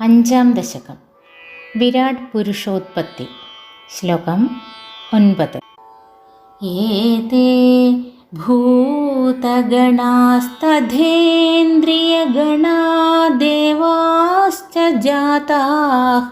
അഞ്ചാം ദശകം വിരാട് പുരുഷോത്പത്തി ശ്ലോകം ഒൻപത് ഏതേ ഭൂതഗണാസ്തധേന്ദ്രിയഗണാ ദേവാശ്ച ജാതാः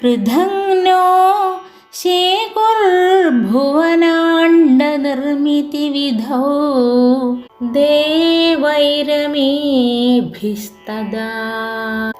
പൃഥങ്നോ ശേകുർഭുവനാണ്ഡനിർമ്മിതിവിധौ देवैरमेभिस्तदा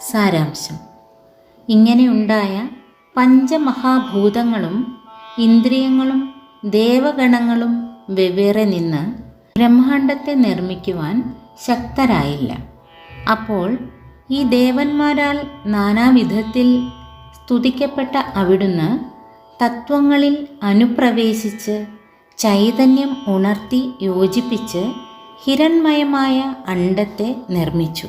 സാരാംശം. ഇങ്ങനെയുണ്ടായ പഞ്ചമഹാഭൂതങ്ങളും ഇന്ദ്രിയങ്ങളും ദേവഗണങ്ങളും വെവ്വേറെ നിന്ന് ബ്രഹ്മാണ്ടത്തെ നിർമ്മിക്കുവാൻ ശക്തരായില്ല. അപ്പോൾ ഈ ദേവന്മാരാൽ നാനാവിധത്തിൽ സ്തുതിക്കപ്പെട്ട അവിടുന്ന് തത്വങ്ങളിൽ അനുപ്രവേശിച്ച് ചൈതന്യം ഉണർത്തി യോജിപ്പിച്ച് ഹിരൺമയമായ അണ്ടത്തെ നിർമ്മിച്ചു.